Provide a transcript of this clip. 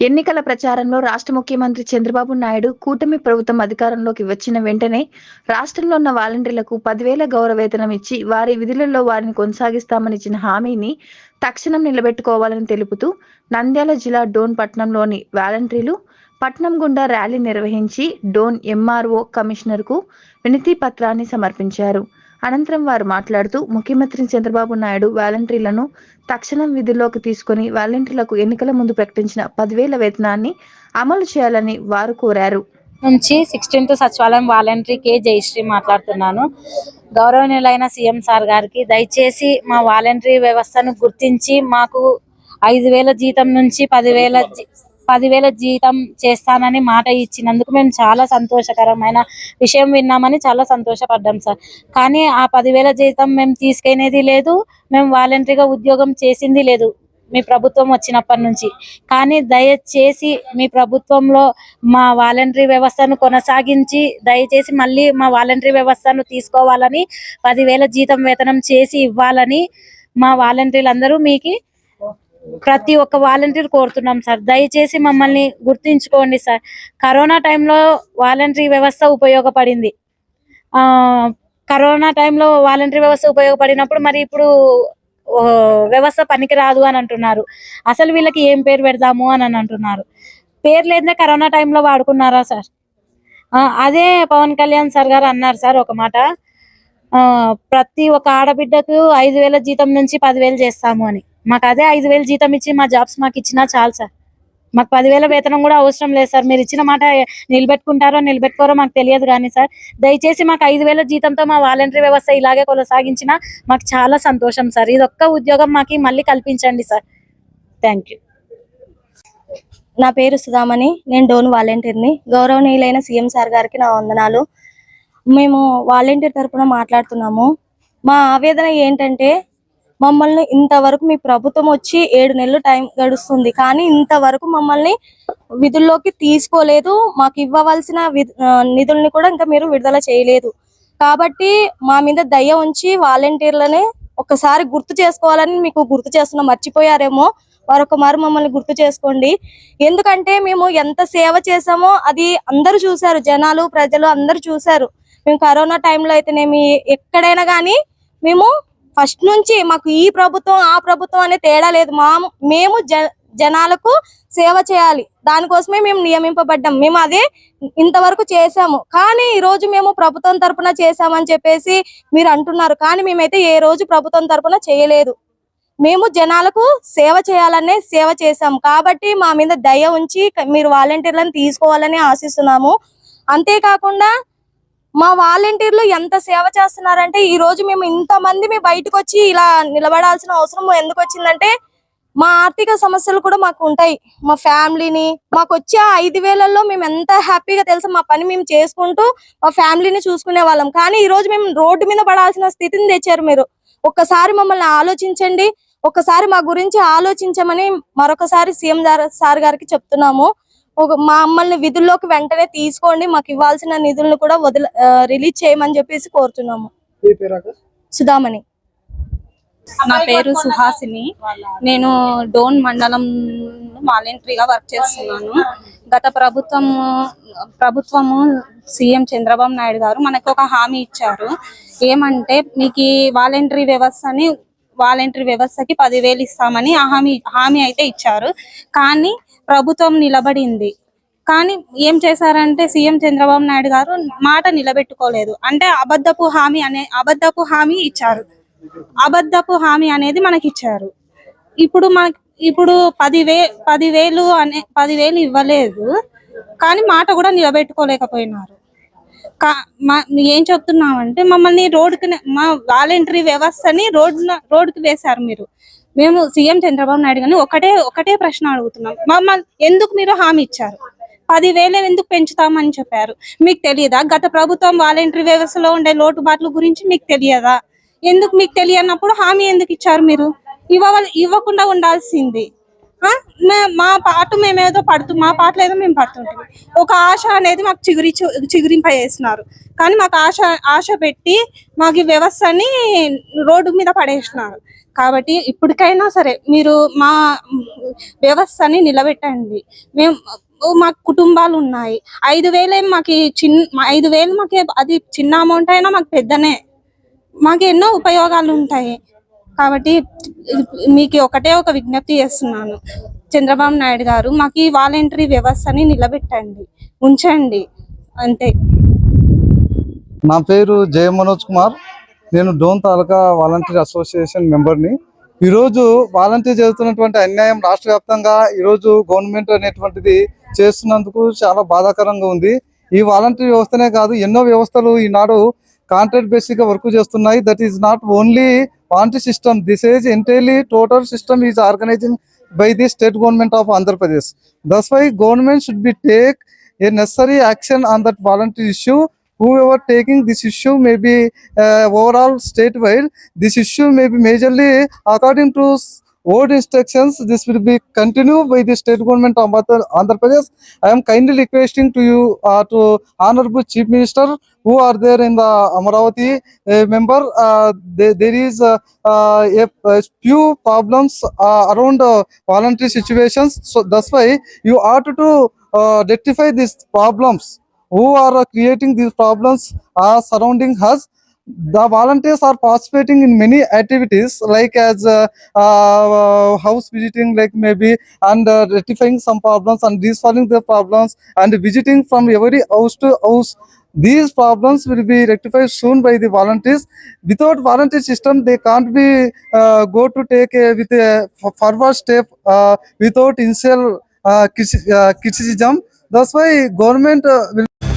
ఎన్నికల ప్రచారంలో రాష్ట్ర ముఖ్యమంత్రి చంద్రబాబు నాయుడు కూటమి ప్రభుత్వం అధికారంలోకి వచ్చిన వెంటనే రాష్ట్రంలో ఉన్న వాలంటీర్లకు పదివేల గౌరవేతనం ఇచ్చి వారి విధులలో వారిని కొనసాగిస్తామని ఇచ్చిన హామీని తక్షణం నిలబెట్టుకోవాలని తెలుపుతూ నంద్యాల జిల్లా డోన్ పట్టణంలోని వాలంటీర్లు పట్నం గుండా ర్యాలీ నిర్వహించి డోన్ ఎంఆర్ఓ కమిషనర్కు వినతి పత్రాన్ని సమర్పించారు. అనంతరం వారు మాట్లాడుతూ ముఖ్యమంత్రి చంద్రబాబు నాయుడు వాలంటీర్లను తక్షణం విధుల్లోకి తీసుకుని వాలంటీర్లకు ఎన్నికల ముందు ప్రకటించిన పదివేల వేతనాన్ని అమలు చేయాలని వారు కోరారు. నుంచి సిక్స్టీన్త్ సచివాలయం వాలంటరీ కే జయశ్రీ మాట్లాడుతున్నాను. గౌరవనీయులైన సీఎం సార్ గారికి దయచేసి మా వాలంటరీ వ్యవస్థను గుర్తించి మాకు ఐదు వేల జీతం నుంచి పదివేల జీ- పదివేల జీతం చేస్తానని మాట ఇచ్చినందుకు మేము చాలా సంతోషకరమైన విషయం విన్నామని చాలా సంతోషపడ్డాం సార్. కానీ ఆ పదివేల జీతం మేము తీసుకునేది లేదు మేము వాలంటరీగా ఉద్యోగం చేసింది లేదు మీ ప్రభుత్వం వచ్చినప్పటి నుంచి. కానీ దయచేసి మీ ప్రభుత్వంలో మా వాలంటరీ వ్యవస్థను కొనసాగించి దయచేసి మళ్ళీ మా వాలంటరీ వ్యవస్థను తీసుకోవాలని పదివేల జీతం వేతనం చేసి ఇవ్వాలని మా వాలంటీర్లు అందరూ మీకు ప్రతి ఒక్క వాలంటీర్ కోరుతున్నాం సార్. దయచేసి మమ్మల్ని గుర్తించుకోండి సార్. కరోనా టైంలో వాలంటరీ వ్యవస్థ ఉపయోగపడింది. ఆ కరోనా టైంలో వాలంటరీ వ్యవస్థ ఉపయోగపడినప్పుడు మరి ఇప్పుడు ఓ, వ్యవస్థ పనికి రాదు అని అంటున్నారు. అసలు వీళ్ళకి ఏం పేరు పెడదాము అని అంటున్నారు. పేరు లేదే కరోనా టైంలో వాడుకున్నారా సార్? ఆ, అదే పవన్ కళ్యాణ్ సార్ గారు అన్నారు సార్ ఒక మాట. ఆ, ప్రతి ఒక్క ఆడబిడ్డకు ఐదు వేల జీతం నుంచి పదివేలు చేస్తాము అని. మాకు అదే ఐదు వేలు జీతం ఇచ్చి మా జాబ్స్ మాకు ఇచ్చినా చాలు సార్. మాకు పదివేల వేతనం కూడా అవసరం లేదు సార్. మీరు ఇచ్చిన మాట నిలబెట్టుకుంటారో నిలబెట్టుకోరో మాకు తెలియదు కానీ సార్ దయచేసి మాకు ఐదు వేల జీతంతో మా వాలంటరీ వ్యవస్థ ఇలాగే కొనసాగించిన మాకు చాలా సంతోషం సార్. ఇది ఒక్క ఉద్యోగం మాకు మళ్ళీ కల్పించండి సార్. థ్యాంక్ యూ నా పేరు సుధామణి. నేను డోన్ వాలంటీర్ని. గౌరవనీయులైన సీఎం సార్ గారికి నా వందనాలు. మేము వాలంటీర్ తరఫున మాట్లాడుతున్నాము. మా ఆవేదన ఏంటంటే మమ్మల్ని ఇంతవరకు మీ ప్రభుత్వం వచ్చి ఏడు నెలలు టైం గడుస్తుంది. కానీ ఇంతవరకు మమ్మల్ని విధుల్లోకి తీసుకోలేదు. మాకు ఇవ్వవలసిన విధ- నిధుల్ని కూడా ఇంకా మీరు విడుదల చేయలేదు. కాబట్టి మా మీద దయ ఉంచి వాలంటీర్లని ఒకసారి గుర్తు చేసుకోవాలని మీకు గుర్తు చేస్తున్నాం మర్చిపోయారేమో. మరొకమారు మమ్మల్ని గుర్తు చేసుకోండి. ఎందుకంటే మేము ఎంత సేవ చేసామో అది అందరూ చూశారు. జనాలు ప్రజలు అందరూ చూశారు. మేము కరోనా టైంలో అయితేనేమి ఎక్కడైనా కానీ మేము ఫస్ట్ నుంచి మాకు ఈ ప్రభుత్వం ఆ ప్రభుత్వం అనే తేడా లేదు. మా మేము జ- జనాలకు సేవ చేయాలి. దానికోసమే మేము నియమింపబడ్డాం. మేము అదే ఇంతవరకు చేసాము కానీ ఈ రోజు మేము ప్రభుత్వం తరఫున చేసామని చెప్పేసి మీరు అంటున్నారు. కానీ మేమైతే ఏ రోజు ప్రభుత్వం తరఫున చేయలేదు. మేము జనాలకు సేవ చేయాలనే సేవ చేసాము కాబట్టి మా మీద దయ ఉంచి మీరు వాలంటీర్లను తీసుకోవాలని ఆశిస్తున్నాము. అంతేకాకుండా మా వాలంటీర్లు ఎంత సేవ చేస్తున్నారంటే ఈ రోజు మేము ఇంత మంది మీ బయటకు వచ్చి ఇలా నిలబడాల్సిన అవసరం ఎందుకు వచ్చిందంటే మా ఆర్థిక సమస్యలు కూడా మాకు ఉంటాయి. మా ఫ్యామిలీని మాకు వచ్చే ఐదు వేలల్లో మేము ఎంత హ్యాపీగా తెలుసు మా పని మేము చేసుకుంటూ మా ఫ్యామిలీని చూసుకునే వాళ్ళం. కానీ ఈ రోజు మేము రోడ్డు మీద పడాల్సిన స్థితిని తెచ్చారు మీరు. ఒక్కసారి మమ్మల్ని ఆలోచించండి. ఒక్కసారి మా గురించి ఆలోచించమని మరొకసారి సీఎం సార్ గారికి చెప్తున్నాము. మా మమ్మల్ని విధుల్లోకి వెంటనే తీసుకోండి మాకు ఇవ్వాల్సిన నిధులను కూడా వదిల రిలీజ్ చేయమని చెప్పేసి కోరుతున్నాము? సుధామణి. నా పేరు సుహాసిని. నేను డోన్ మండలం వాలంటరీగా వర్క్ చేస్తున్నాను. గత ప్రభుత్వం ప్రభుత్వము సీఎం చంద్రబాబు నాయుడు గారు మనకు ఒక హామీ ఇచ్చారు. ఏమంటే మీకు ఈ వాలంటరీ వ్యవస్థని వాలంటీర్ వ్యవస్థకి పదివేలు ఇస్తామని హామీ హామీ అయితే ఇచ్చారు. కానీ ప్రభుత్వం నిలబడింది. కానీ ఏం చేశారంటే సీఎం చంద్రబాబు నాయుడు గారు మాట నిలబెట్టుకోలేదు. అంటే అబద్ధపు హామీ అనే అబద్ధపు హామీ ఇచ్చారు. అబద్ధపు హామీ అనేది మనకి ఇచ్చారు ఇప్పుడు మనకి ఇప్పుడు పదివే పదివేలు అనే పదివేలు ఇవ్వలేదు. కానీ మాట కూడా నిలబెట్టుకోలేకపోయినారు. ఏం చెప్తున్నామంటే మమ్మల్ని రోడ్డుకి మా వాలంటరీ వ్యవస్థని రోడ్ రోడ్డుకి వేశారు మీరు. మేము సీఎం చంద్రబాబు నాయుడు గారిని ఒకటే ఒకటే ప్రశ్న అడుగుతున్నాం. మమ్మల్ని ఎందుకు మీరు హామీ ఇచ్చారు? పదివేలు ఎందుకు పెంచుతామని చెప్పారు? మీకు తెలియదా? గత ప్రభుత్వం వాలంటరీ వ్యవస్థలో ఉండే లోటుబాట్ల గురించి మీకు తెలియదా? ఎందుకు మీకు తెలియనప్పుడు హామీ ఎందుకు ఇచ్చారు మీరు? ఇవ్వవల్ ఇవ్వకుండా ఉండాల్సింది. మా పాట మేమేదో పడుతూ మా పాటలు ఏదో మేము పడుతుంటాం. ఒక ఆశ అనేది మాకు చిగురి చిగురింప చేస్తున్నారు కానీ మాకు ఆశ ఆశ పెట్టి మాకు ఈ వ్యవస్థని రోడ్డు మీద పడేసినారు. కాబట్టి ఇప్పటికైనా సరే మీరు మా వ్యవస్థని నిలబెట్టండి. మేము మాకు కుటుంబాలు ఉన్నాయి. ఐదు వేలే మాకు చిన్న ఐదు వేలు మాకు అది చిన్న అమౌంట్ అయినా మాకు పెద్దనే. మాకు ఎన్నో ఉపయోగాలు ఉంటాయి. కాబట్టి మీకు ఒకటే ఒక విజ్ఞప్తి చేస్తున్నాను. చంద్రబాబు నాయుడు గారు మాకు ఈ వాలంటరీ వ్యవస్థని నిలబెట్టండి. ఉంచండి. అంతే. నా పేరు జయ మనోజ్ కుమార్. నేను డోన్ తాలూకా వాలంటీర్ అసోసియేషన్ మెంబర్ని. ఈరోజు వాలంటీర్ చేస్తున్నటువంటి అన్యాయం రాష్ట్ర వ్యాప్తంగా ఈరోజు గవర్నమెంట్ అనేటువంటిది చేస్తున్నందుకు చాలా బాధాకరంగా ఉంది. ఈ వాలంటీర్ వ్యవస్థనే కాదు ఎన్నో వ్యవస్థలు ఈనాడు కాంట్రాక్ట్ బేసిక్గా వర్క్ చేస్తున్నాయి. That is not only Panti system, this is entirely total system is organizing by the state government of Andhra Pradesh. That's why government should be take a necessary action on that voluntary issue. Whoever taking this issue may be uh, overall statewide. This issue may be majorly according to old instructions. This will be continued by the state government of Andhra Pradesh. I am kindly requesting to you, uh, to Honorable Chief Minister, who are there in the Amaravati uh, member. Uh, there, there is uh, uh, a, a few problems uh, around uh, voluntary situations. So that's why you ought to uh, rectify these problems. Who are creating these problems are surrounding us. The volunteers are participating in many activities like as uh, uh, house visiting, like maybe and uh, rectifying some problems and resolving the problems and visiting from every house to house. These problems will be rectified soon by the volunteers without volunteer system they can't be uh, go to take a, with a forward step uh, without initial uh, uh, criticism that's why government uh, will